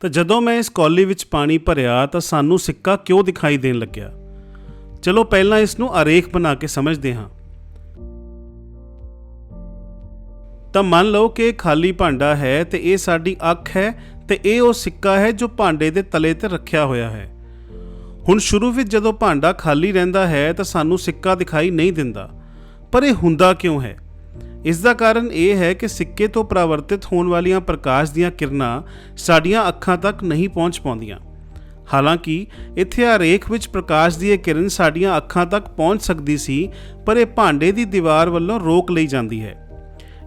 ਤਾਂ ਜਦੋਂ ਮੈਂ ਇਸ ਕੌਲੀ ਵਿੱਚ ਪਾਣੀ ਭਰਿਆ ਤਾਂ ਸਾਨੂੰ ਸਿੱਕਾ ਕਿਉਂ ਦਿਖਾਈ ਦੇਣ ਲੱਗਿਆ? ਚਲੋ ਪਹਿਲਾਂ ਇਸ ਨੂੰ ਆਰੇਖ ਬਣਾ ਕੇ ਸਮਝਦੇ ਹਾਂ। ਤਾਂ ਮੰਨ ਲਓ ਕਿ ਇਹ ਖਾਲੀ ਭਾਂਡਾ ਹੈ ਤੇ ਇਹ ਸਾਡੀ ਅੱਖ ਹੈ ਤੇ ਇਹ ਉਹ ਸਿੱਕਾ ਹੈ ਜੋ ਭਾਂਡੇ ਦੇ ਤਲੇ ਤੇ ਰੱਖਿਆ ਹੋਇਆ ਹੈ। ਹੁਣ ਸ਼ੁਰੂ ਵਿੱਚ ਜਦੋਂ ਭਾਂਡਾ ਖਾਲੀ ਰਹਿੰਦਾ ਹੈ ਤਾਂ ਸਾਨੂੰ ਸਿੱਕਾ ਦਿਖਾਈ ਨਹੀਂ ਦਿੰਦਾ। ਪਰ ਇਹ ਹੁੰਦਾ ਕਿਉਂ ਹੈ? ਇਸ ਦਾ ਕਾਰਨ ਇਹ ਹੈ ਕਿ ਸਿੱਕੇ ਤੋਂ ਪਰਾਵਰਤਿਤ ਹੋਣ ਵਾਲੀਆਂ ਪ੍ਰਕਾਸ਼ ਦੀਆਂ ਕਿਰਨਾਂ ਸਾਡੀਆਂ ਅੱਖਾਂ ਤੱਕ ਨਹੀਂ ਪਹੁੰਚ ਪਾਉਂਦੀਆਂ। ਹਾਲਾਂਕਿ, ਇੱਥੇ ਆਰੇਖ ਵਿੱਚ ਪ੍ਰਕਾਸ਼ ਦੀ ਇਹ ਕਿਰਨ ਸਾਡੀਆਂ ਅੱਖਾਂ ਤੱਕ ਪਹੁੰਚ ਸਕਦੀ ਸੀ, ਪਰ ਇਹ ਭਾਂਡੇ ਦੀ ਦੀਵਾਰ ਵੱਲੋਂ ਰੋਕ ਲਈ ਜਾਂਦੀ ਹੈ।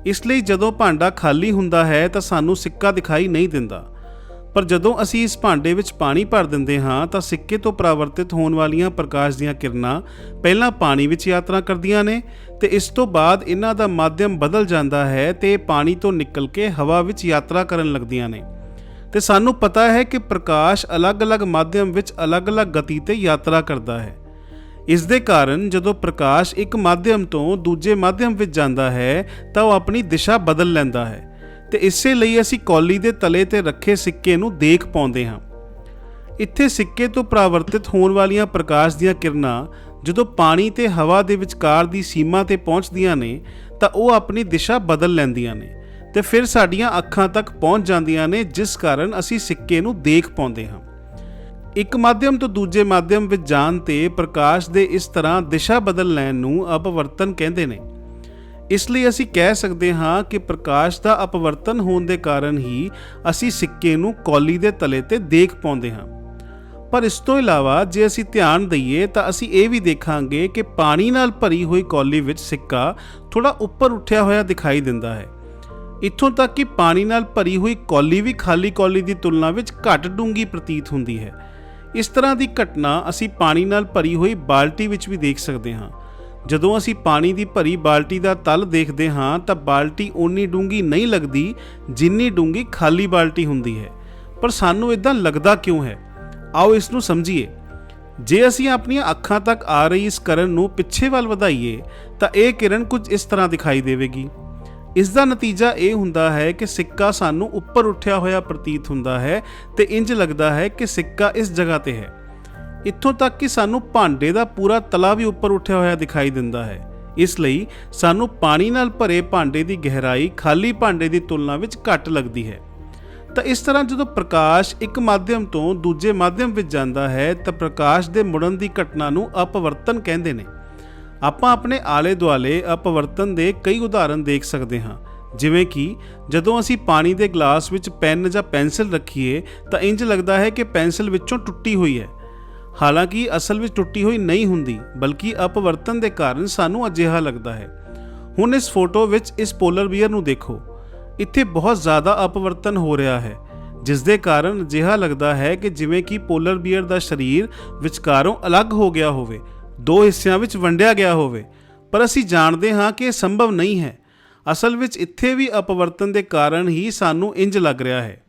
ਇਸ ਲਈ ਜਦੋਂ ਭਾਂਡਾ ਖਾਲੀ ਹੁੰਦਾ ਹੈ ਤਾਂ ਸਾਨੂੰ ਸਿੱਕਾ ਦਿਖਾਈ ਨਹੀਂ ਦਿੰਦਾ। ਪਰ ਜਦੋਂ ਅਸੀਂ ਇਸ ਭਾਂਡੇ ਵਿੱਚ ਪਾਣੀ ਭਰ ਦਿੰਦੇ ਹਾਂ, ਤਾਂ ਸਿੱਕੇ ਤੋਂ ਪਰਾਵਰਤਿਤ ਹੋਣ ਵਾਲੀਆਂ ਪ੍ਰਕਾਸ਼ ਦੀਆਂ ਕਿਰਨਾਂ ਪਹਿਲਾਂ ਪਾਣੀ ਵਿੱਚ ਯਾਤਰਾ ਕਰਦੀਆਂ ਨੇ ਤੇ ਇਸ ਤੋਂ ਬਾਅਦ ਇਹਨਾਂ ਦਾ ਮਾਧਿਅਮ ਬਦਲ ਜਾਂਦਾ ਹੈ ਤੇ ਪਾਣੀ ਤੋਂ ਨਿਕਲ ਕੇ ਹਵਾ ਵਿੱਚ ਯਾਤਰਾ ਕਰਨ ਲੱਗਦੀਆਂ ਨੇ। ਤੇ ਸਾਨੂੰ ਪਤਾ ਹੈ ਕਿ ਪ੍ਰਕਾਸ਼ ਅਲੱਗ-ਅਲੱਗ ਮਾਧਿਅਮ ਵਿੱਚ ਅਲੱਗ-ਅਲੱਗ ਗਤੀ ਤੇ ਯਾਤਰਾ ਕਰਦਾ ਹੈ। ਇਸ ਦੇ ਕਾਰਨ ਜਦੋਂ ਪ੍ਰਕਾਸ਼ ਇੱਕ ਮਾਧਿਅਮ ਤੋਂ ਦੂਜੇ ਮਾਧਿਅਮ ਵਿੱਚ ਜਾਂਦਾ ਹੈ, ਤਾਂ ਉਹ ਆਪਣੀ ਦਿਸ਼ਾ ਬਦਲ ਲੈਂਦਾ ਹੈ। ਤੇ ਇਸੇ ਲਈ ਅਸੀਂ ਕੌਲੀ ਦੇ ਤਲੇ ਤੇ ਰੱਖੇ ਸਿੱਕੇ ਨੂੰ ਦੇਖ ਪਾਉਂਦੇ ਹਾਂ। ਇੱਥੇ ਸਿੱਕੇ ਤੋਂ ਪ੍ਰਾਵਰਤਿਤ ਹੋਣ ਵਾਲੀਆਂ ਪ੍ਰਕਾਸ਼ ਦੀਆਂ ਕਿਰਨਾਂ ਜਦੋਂ ਪਾਣੀ ਤੇ ਹਵਾ ਦੇ ਵਿਚਕਾਰ ਦੀ ਸੀਮਾ ਤੇ ਪਹੁੰਚਦੀਆਂ ਨੇ, ਤਾਂ ਉਹ ਆਪਣੀ ਦਿਸ਼ਾ ਬਦਲ ਲੈਂਦੀਆਂ ਨੇ ਤੇ ਫਿਰ ਸਾਡੀਆਂ ਅੱਖਾਂ ਤੱਕ ਪਹੁੰਚ ਜਾਂਦੀਆਂ ਨੇ, ਜਿਸ ਕਾਰਨ ਅਸੀਂ ਸਿੱਕੇ ਨੂੰ ਦੇਖ ਪਾਉਂਦੇ ਹਾਂ। ਇੱਕ ਮਾਧਿਅਮ ਤੋਂ ਦੂਜੇ ਮਾਧਿਅਮ ਵਿੱਚ ਜਾਣ ਤੇ ਪ੍ਰਕਾਸ਼ ਦੇ ਇਸ ਤਰ੍ਹਾਂ ਦਿਸ਼ਾ ਬਦਲ ਲੈਣ ਨੂੰ ਅਪਵਰਤਨ ਕਹਿੰਦੇ ਨੇ। ਇਸ ਲਈ ਅਸੀਂ ਕਹਿ ਸਕਦੇ ਹਾਂ ਕਿ ਪ੍ਰਕਾਸ਼ ਦਾ ਅਪਵਰਤਨ ਹੋਣ ਦੇ ਕਾਰਨ ਹੀ ਅਸੀਂ ਸਿੱਕੇ ਨੂੰ ਕੌਲੀ ਦੇ ਤਲੇ ਤੇ ਦੇਖ ਪਾਉਂਦੇ ਹਾਂ। ਪਰ ਇਸ ਤੋਂ ਇਲਾਵਾ ਜੇ ਅਸੀਂ ਧਿਆਨ ਦਈਏ ਤਾਂ ਅਸੀਂ ਇਹ ਵੀ ਦੇਖਾਂਗੇ ਕਿ ਪਾਣੀ ਨਾਲ ਭਰੀ ਹੋਈ ਕੌਲੀ ਵਿੱਚ ਸਿੱਕਾ ਥੋੜਾ ਉੱਪਰ ਉੱਠਿਆ ਹੋਇਆ ਦਿਖਾਈ ਦਿੰਦਾ ਹੈ। ਇੱਥੋਂ ਤੱਕ ਕਿ ਪਾਣੀ ਨਾਲ ਭਰੀ ਹੋਈ ਕੌਲੀ ਵੀ ਖਾਲੀ ਕੌਲੀ ਦੀ ਤੁਲਨਾ ਵਿੱਚ ਘੱਟ ਡੂੰਗੀ ਪ੍ਰਤੀਤ ਹੁੰਦੀ ਹੈ। ਇਸ ਤਰ੍ਹਾਂ ਦੀ ਘਟਨਾ ਅਸੀਂ ਪਾਣੀ ਨਾਲ ਭਰੀ ਹੋਈ ਬਾਲਟੀ ਵਿੱਚ ਵੀ ਦੇਖ ਸਕਦੇ ਹਾਂ। ਜਦੋਂ ਅਸੀਂ ਪਾਣੀ ਦੀ ਭਰੀ ਬਾਲਟੀ ਦਾ ਤਲ ਦੇਖਦੇ ਹਾਂ ਤਾਂ ਬਾਲਟੀ ਓਨੀ ਡੂੰਗੀ ਨਹੀਂ ਲੱਗਦੀ ਜਿੰਨੀ ਡੂੰਗੀ ਖਾਲੀ ਬਾਲਟੀ ਹੁੰਦੀ ਹੈ। ਪਰ ਸਾਨੂੰ ਇਦਾਂ ਲੱਗਦਾ ਕਿਉਂ ਹੈ? ਆਓ ਇਸ ਨੂੰ ਸਮਝੀਏ। ਜੇ ਅਸੀਂ ਆਪਣੀਆਂ ਅੱਖਾਂ ਤੱਕ ਆ ਰਹੀ ਇਸ ਕਰਨ ਨੂੰ ਪਿੱਛੇ ਵੱਲ ਵਧਾਈਏ, ਤਾਂ ਇਹ ਕਿਰਨ ਕੁਝ ਇਸ ਤਰ੍ਹਾਂ ਦਿਖਾਈ ਦੇਵੇਗੀ। ਇਸ ਦਾ ਨਤੀਜਾ ਇਹ ਹੁੰਦਾ ਹੈ ਕਿ ਸਿੱਕਾ ਸਾਨੂੰ ਉੱਪਰ ਉੱਠਿਆ ਹੋਇਆ ਪ੍ਰਤੀਤ ਹੁੰਦਾ ਹੈ ਤੇ ਇੰਜ ਲੱਗਦਾ ਹੈ ਕਿ ਸਿੱਕਾ ਇਸ ਜਗ੍ਹਾ ਤੇ ਹੈ। ਇੱਥੋਂ ਤੱਕ ਕਿ ਸਾਨੂੰ ਭਾਂਡੇ ਦਾ ਪੂਰਾ ਤਲਾ ਵੀ ਉੱਪਰ ਉੱਠਿਆ ਹੋਇਆ ਦਿਖਾਈ ਦਿੰਦਾ ਹੈ। ਇਸ ਲਈ ਸਾਨੂੰ ਪਾਣੀ ਨਾਲ ਭਰੇ ਭਾਂਡੇ ਦੀ ਗਹਿਰਾਈ, ਖਾਲੀ ਭਾਂਡੇ ਦੀ ਤੁਲਨਾ ਵਿੱਚ ਘੱਟ ਲੱਗਦੀ ਹੈ। ਤਾਂ ਇਸ ਤਰ੍ਹਾਂ ਜਦੋਂ ਪ੍ਰਕਾਸ਼ ਇੱਕ ਮਾਧਿਅਮ ਤੋਂ ਦੂਜੇ ਮਾਧਿਅਮ ਵਿੱਚ ਜਾਂਦਾ ਹੈ, ਤਾਂ ਪ੍ਰਕਾਸ਼ ਦੇ ਮੁੜਨ ਦੀ ਘਟਨਾ ਨੂੰ ਅਪਵਰਤਨ ਕਹਿੰਦੇ ਨੇ। ਆਪਾਂ ਆਪਣੇ ਆਲੇ ਦੁਆਲੇ ਅਪਵਰਤਨ ਦੇ ਕਈ ਉਦਾਹਰਨ ਦੇਖ ਸਕਦੇ ਹਾਂ। ਜਿਵੇਂ ਕਿ ਜਦੋਂ ਅਸੀਂ ਪਾਣੀ ਦੇ ਗਲਾਸ ਵਿੱਚ ਪੈਨ ਜਾਂ ਪੈਨਸਿਲ ਰੱਖੀਏ, ਤਾਂ ਇੰਜ ਲੱਗਦਾ ਹੈ ਕਿ ਪੈਨਸਿਲ ਵਿੱਚੋਂ ਟੁੱਟੀ ਹੋਈ ਹੈ। ਹਾਲਾਂਕਿ ਅਸਲ ਵਿੱਚ ਟੁੱਟੀ ਹੋਈ ਨਹੀਂ ਹੁੰਦੀ, ਬਲਕਿ ਅਪਵਰਤਨ ਦੇ ਕਾਰਨ ਸਾਨੂੰ ਅਜਿਹਾ ਲੱਗਦਾ ਹੈ। ਹੁਣ ਇਸ ਫੋਟੋ ਵਿੱਚ ਇਸ ਪੋਲਰ ਬੀਅਰ ਨੂੰ ਦੇਖੋ। ਇੱਥੇ ਬਹੁਤ ਜ਼ਿਆਦਾ ਅਪਵਰਤਨ ਹੋ ਰਿਹਾ ਹੈ ਜਿਸ ਦੇ ਕਾਰਨ ਅਜਿਹਾ ਲੱਗਦਾ ਹੈ ਕਿ ਜਿਵੇਂ ਕਿ ਪੋਲਰ ਬੀਅਰ ਦਾ ਸਰੀਰ ਵਿਚਕਾਰੋਂ ਅਲੱਗ ਹੋ ਗਿਆ ਹੋਵੇ, ਦੋ ਹਿੱਸਿਆਂ ਵਿੱਚ ਵੰਡਿਆ ਗਿਆ ਹੋਵੇ। ਪਰ ਅਸੀਂ ਜਾਣਦੇ ਹਾਂ ਕਿ ਇਹ ਸੰਭਵ ਨਹੀਂ ਹੈ। ਅਸਲ ਵਿੱਚ ਇੱਥੇ ਵੀ ਅਪਵਰਤਨ ਦੇ ਕਾਰਨ ਹੀ ਸਾਨੂੰ ਇੰਜ ਲੱਗ ਰਿਹਾ ਹੈ।